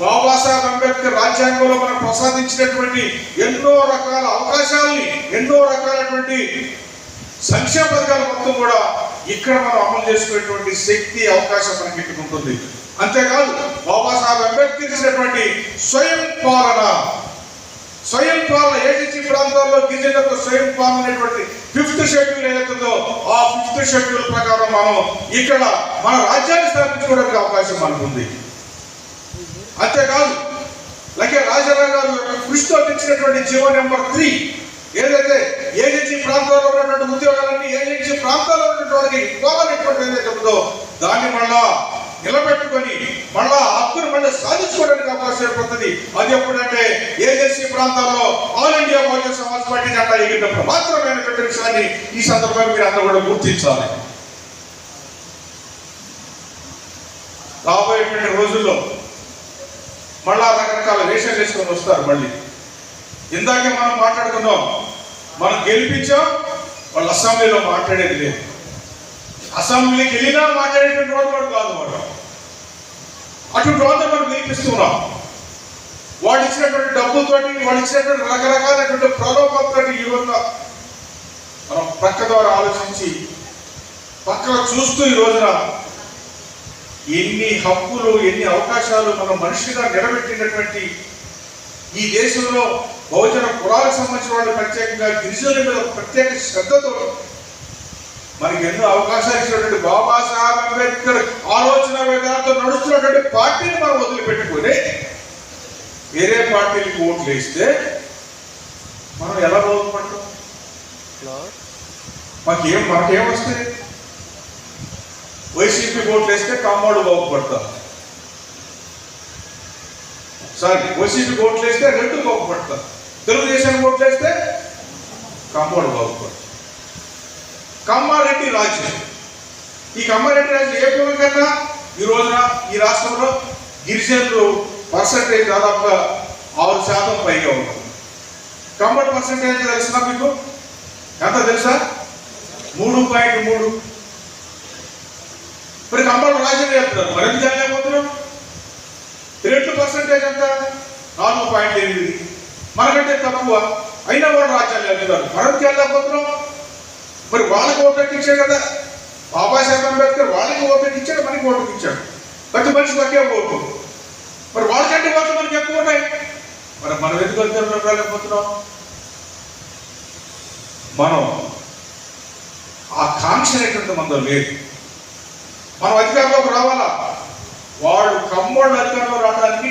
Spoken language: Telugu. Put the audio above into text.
బాబాసాహెబ్ అంబేద్కర్ రాజ్యాంగంలో మనకు ప్రసాదించినటువంటి ఎన్నో రకాల అవకాశాలని ఎన్నో రకాలైనటువంటి సంక్షేమ పథకాలు మొత్తం కూడా ఇక్కడ మనం అమలు చేసుకునేటువంటి శక్తి అవకాశం మనకి ఇక్కడ ఉంటుంది. అంతేకాదు బాబాసాహెబ్ అంబేద్కర్ ఇచ్చినటువంటి స్వయం పాలన. స్వయం పాలన ఏజెన్సీ ప్రాంతాల్లో గిరిజనులకు స్వయం పాలన అనేటువంటి ఫిఫ్త్ షెడ్యూల్ ఏదైతుందో ఆ ఫిఫ్త్ షెడ్యూల్ ప్రకారం మనం ఇక్కడ మన రాజ్యాన్ని స్థాపించుకోవడానికి అవకాశం మనకు ఉంది అంతేకాదు అలాగే రాజారావు గారు కృషితో తెచ్చినటువంటి జీవో నెంబర్ త్రీ ఏదైతే ఏజెన్సీ ప్రాంతాల్లో ఉన్నటువంటి ఉద్యోగాలన్నీ ఏజెన్సీ ప్రాంతాల్లో ఉన్నటువంటి వారికి ఏదైతే ఉందో దాన్ని మళ్ళా నిలబెట్టుకొని మళ్ళా హక్కును మళ్ళీ సాధించుకోవడానికి అవకాశం ఏర్పడుతుంది. అది ఎప్పుడంటే ఏజెన్సీ ప్రాంతాల్లో all India Bahujan Samaj party జెండా ఎగిరినప్పుడు మాత్రమైనటువంటి విషయాన్ని ఈ సందర్భంగా మీరు అందరూ కూడా గుర్తించాలి. రాబోయేటువంటి రోజుల్లో మళ్ళా రకరకాల వేషాలు వేసుకొని వస్తారు మళ్ళీ. ఇందాకే మనం మాట్లాడుకున్నాం మనం గెలిపించాం వాళ్ళు అసెంబ్లీలో మాట్లాడేది లేదు. అసెంబ్లీకి వెళ్ళినా మాట్లాడేటువంటి వాడు వాడు కాదు మనం అటువంటి వాళ్ళతో మనం గెలిపిస్తున్నాం. వాళ్ళు ఇచ్చినటువంటి డబ్బులతోటి వాళ్ళు ఇచ్చినటువంటి రకరకాలైనటువంటి ప్రలోభంతో ఈ రోజున మనం పక్క ద్వారా ఆలోచించి పక్కన చూస్తూ ఈ రోజున ఎన్ని హక్కులు ఎన్ని అవకాశాలు మనం మనిషిగా నిలబెట్టినటువంటి ఈ దేశంలో బహుజన కులాలకు సంబంధించిన వాళ్ళు ప్రత్యేకంగా గిరిజనుల మీద ప్రత్యేక శ్రద్ధతో మనకి ఎన్నో అవకాశాలు ఇచ్చినటువంటి బాబాసాహెబ్ అంబేద్కర్ ఆలోచన విధానంతో నడుస్తున్నటువంటి పార్టీని మనం వదిలిపెట్టుకొని వేరే పార్టీలకు ఓట్లు వేస్తే మనం ఎలా బాగుపడతాం మాకేం మనకేం వస్తాయి? వైసీపీ ఓట్లు వేస్తే కాంపౌండ్ బాగుపడతారు. సారీ వైసీపీ ఓట్లు వేస్తే రెండు బాగుపడతారు. తెలుగుదేశం ఓట్లు వేస్తే కాంపౌండ్ బాగుపడతారు. కమ్మారెడ్డి రాజ్యం ఈ కమ్మారెడ్డి రాజ్యం ఏ కన్నా ఈ రోజున ఈ రాష్ట్రంలో గిరిజనులు పర్సంటేజ్ దాదాపుగా ఆరు శాతం పైగా ఉంటుంది కమ్మడి పర్సంటేజ్ తెలిసిన మీకు? ఎంత తెలుసా? మూడు పాయింట్ మూడు. మరి కంపౌండ్ రాజ్యం చేస్తున్నారు మరి ఎందుకు చేయలేకపోతున్నాం రెండు పర్సెంటేజ్ ఎంత? నాలుగు పాయింట్ ఎనిమిది. మనకంటే తక్కువ. అయినా వాళ్ళు రాజ్యాలు వెళ్తున్నారు మనం వెళ్ళలేకపోతున్నాం మరి వాళ్ళకి ఓటు ఇచ్చాడు కదా. బాబాసాహెబ్ అంబేద్కర్ వాళ్ళకి ఓటు ఇచ్చాడు మనకి ఓటు ఇచ్చాడు. ప్రతి మనిషికి ఒకే ఓటు. మరి వాళ్ళకంటే ఓట్లు మనకి ఎక్కువ ఉన్నాయి మరి మనం ఎందుకు వెళ్తున్నాం వెళ్ళలేకపోతున్నాం మనం ఆ కాంక్ష అనేటువంటి మనలో లేదు. మనం అధికారంలోకి రావాలా? వాళ్ళు కమ్మోళ్ళు అధికారంలో రావడానికి